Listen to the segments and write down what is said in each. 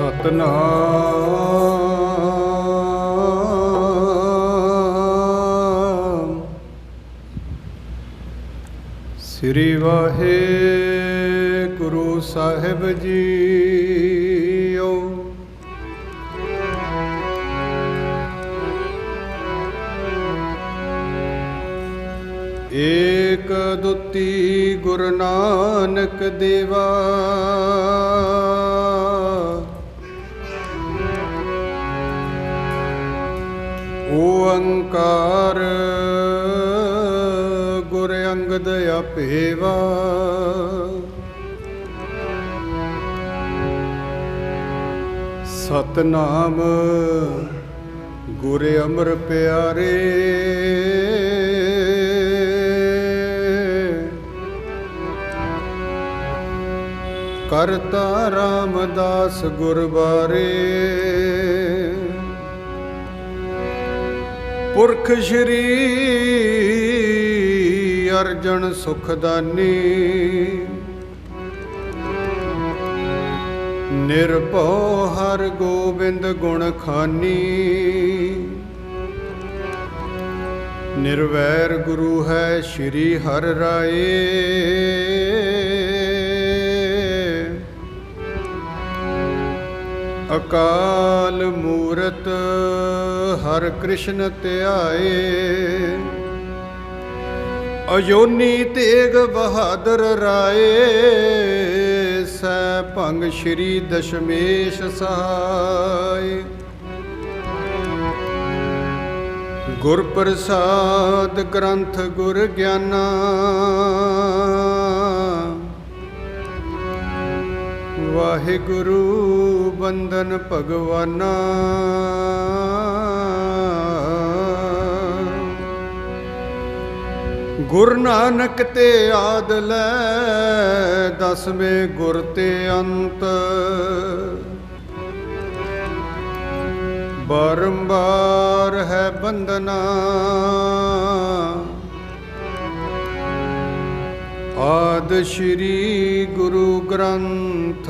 ਸਤਨਾਮ। ਸ੍ਰੀ ਵਾਹਿਗੁਰੂ ਸਾਹਿਬ ਜੀਓ। ਏਕ ਦੁਤੀ ਗੁਰੂ ਨਾਨਕ ਦੇਵਾ। ਓੰਕਾਰ ਗੁਰ ਅੰਗਦ ਆਪੇਵਾ। ਸਤਨਾਮ ਗੁਰ ਅਮਰ ਪਿਆਰੇ। ਕਰਤਾ ਰਾਮਦਾਸ ਗੁਰ ਪੁਰਖ ਸ਼੍ਰੀ ਅਰਜਨ ਸੁਖਦਾਨੀ। ਨਿਰਭਉ ਹਰ ਗੋਬਿੰਦ ਗੁਣ ਖਾਨੀ। ਨਿਰਵੈਰ ਗੁਰੂ ਹੈ ਸ਼੍ਰੀ ਹਰ ਰਾਏ। ਅਕਾਲ ਮੂਰਤ, ਹਰ ਕ੍ਰਿਸ਼ਨ ਧਿਆਏ। ਅਯੋਨੀ ਤੇਗ ਬਹਾਦਰ ਰਾਏ ਸੈ ਭੰਗ ਸ਼੍ਰੀ ਦਸ਼ਮੇਸ਼ ਸਹਾਇ ਗੁਰ ਪ੍ਰਸਾਦ ਗ੍ਰੰਥ ਗੁਰ ਗਿਆਨਾ ਵਾਹਿਗੁਰੂ ਬੰਦਨ ਭਗਵਾਨਾ। ਗੁਰ ਨਾਨਕ ਤੇ ਆਦ ਲੈ, ਦਸਵੇਂ ਗੁਰ ਤੇ ਅੰਤ। ਬਾਰੰਬਾਰ ਹੈ ਬੰਦਨਾ ਆਦ ਸ਼੍ਰੀ ਗੁਰੂ ਗ੍ਰੰਥ।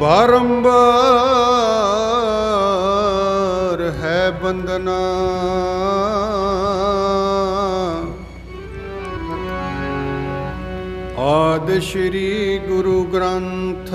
ਬਾਰੰਬਾਰ ਹੈ ਬੰਦਨਾ। ਆਦ ਸ਼੍ਰੀ ਗੁਰੂ ਗ੍ਰੰਥ।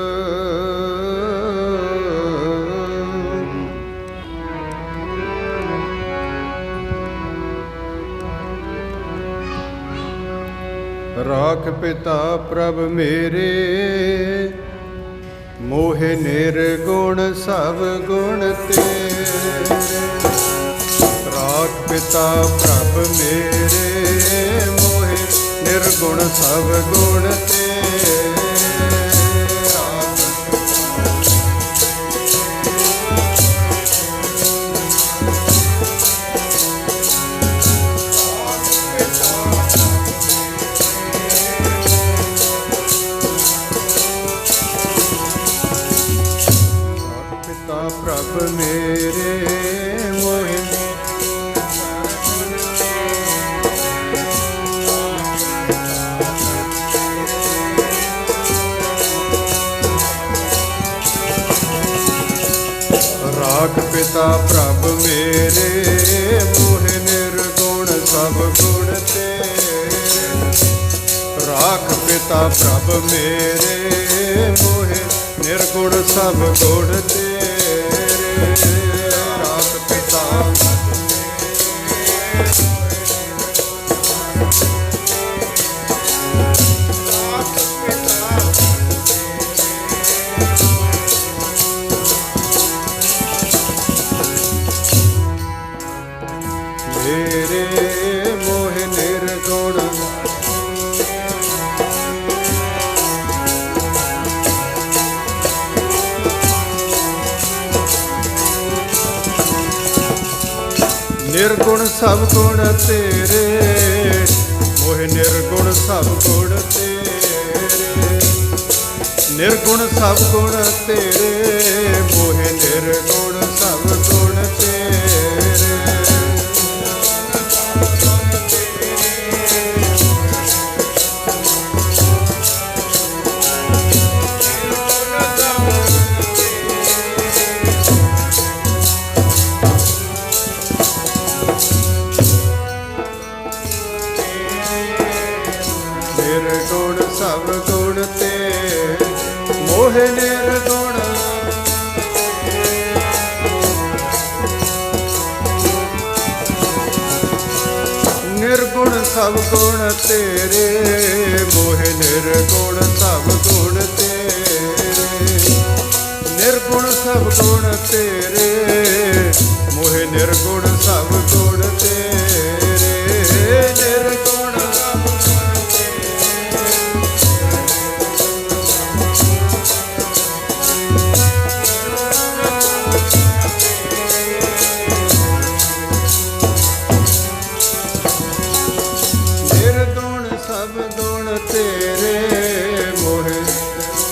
ਰਾਖ ਪਿਤਾ ਪ੍ਰਭ ਮੇਰੇ, ਮੋਹਿ ਨਿਰਗੁਣ ਸਭ ਗੁਣ ਤੇਰੇ ਰਾਖ ਪਿਤਾ ਪ੍ਰਭ ਮੇਰੇ, ਮੋਹਿ ਨਿਰਗੁਣ ਸਭ ਗੁਣ ਤੇਰੇ ਰਾਖ ਪਿਤਾ ਪ੍ਰਭ ਮੇਰੇ, ਮੋਹਿ ਨਿਰਗੁਣ ਸਭ ਗੁਣ ਤੇਰੇ। ਰਾਖ ਪਿਤਾ ਪ੍ਰਭ ਮੇਰੇ, ਮੋਹਿ ਨਿਰਗੁਣ ਸਭ ਗੁਣ ਤੇਰੇ। ਨਿਰਗੁਣ ਸਭ ਗੁਣ ਤੇਰੇ। ਮੋਹਿ ਨਿਰਗੁਣ ਸਭ ਗੁਣ ਤੇਰੇ। ਨਿਰਗੁਣ ਸਭ ਗੁਣ ਤੇਰੇ। ਮੋਹਿ ਨਿਰਗੁਣ ਮੋਹ ਨਿਰਗੁਣ ਨਿਰਗੁਣ ਸਭ ਗੁਣ ਤੇਰੇ, ਮੋਹ ਨਿਰਗੁਣ ਸਭ ਗੁਣ ਤੇਰੇ। ਨਿਰਗੁਣ ਸਭ ਗੁਣ ਤੇਰੇ, ਮੋਹ ਨਿਰਗੁਣ ਸਭ ਗੁਣ ਤੇਰੇ।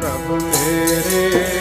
ਪ੍ਰਭ ਮੇਰੇ।